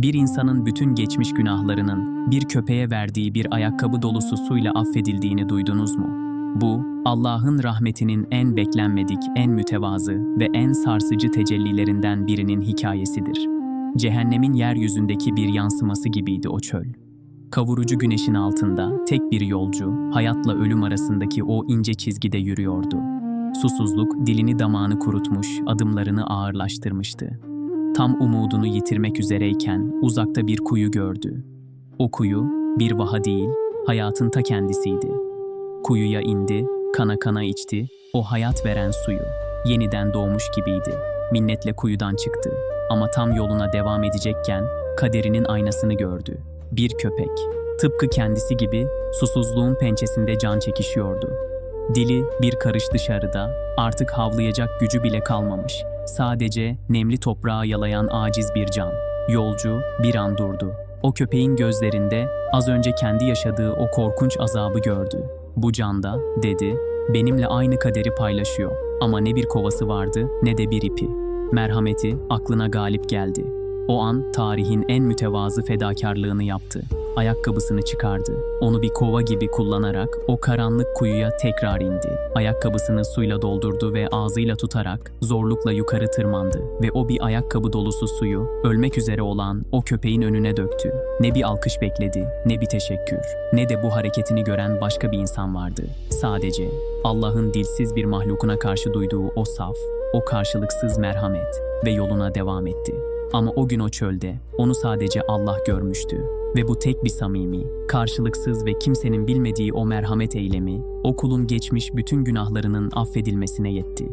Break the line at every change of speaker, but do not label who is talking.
Bir insanın bütün geçmiş günahlarının bir köpeğe verdiği bir ayakkabı dolusu suyla affedildiğini duydunuz mu? Bu, Allah'ın rahmetinin en beklenmedik, en mütevazı ve en sarsıcı tecellilerinden birinin hikayesidir. Cehennemin yeryüzündeki bir yansıması gibiydi o çöl. Kavurucu güneşin altında tek bir yolcu, hayatla ölüm arasındaki o ince çizgide yürüyordu. Susuzluk dilini damağını kurutmuş, adımlarını ağırlaştırmıştı. Tam umudunu yitirmek üzereyken uzakta bir kuyu gördü. O kuyu bir vaha değil, hayatın ta kendisiydi. Kuyuya indi, kana kana içti, o hayat veren suyu. Yeniden doğmuş gibiydi. Minnetle kuyudan çıktı. Ama tam yoluna devam edecekken kaderinin aynasını gördü. Bir köpek. Tıpkı kendisi gibi susuzluğun pençesinde can çekişiyordu. Dili bir karış dışarıda, artık havlayacak gücü bile kalmamış. Sadece nemli toprağı yalayan aciz bir can. Yolcu bir an durdu. O köpeğin gözlerinde az önce kendi yaşadığı o korkunç azabı gördü. Bu canda, dedi, benimle aynı kaderi paylaşıyor. Ama ne bir kovası vardı ne de bir ipi. Merhameti aklına galip geldi. O an tarihin en mütevazı fedakarlığını yaptı. Ayakkabısını çıkardı. Onu bir kova gibi kullanarak o karanlık kuyuya tekrar indi. Ayakkabısını suyla doldurdu ve ağzıyla tutarak zorlukla yukarı tırmandı ve o bir ayakkabı dolusu suyu ölmek üzere olan o köpeğin önüne döktü. Ne bir alkış bekledi, ne bir teşekkür, ne de bu hareketini gören başka bir insan vardı. Sadece Allah'ın dilsiz bir mahlukuna karşı duyduğu o saf, o karşılıksız merhamet ve yoluna devam etti. Ama o gün o çölde onu sadece Allah görmüştü. Ve bu tek bir samimi, karşılıksız ve kimsenin bilmediği o merhamet eylemi, o kulun geçmiş bütün günahlarının affedilmesine yetti.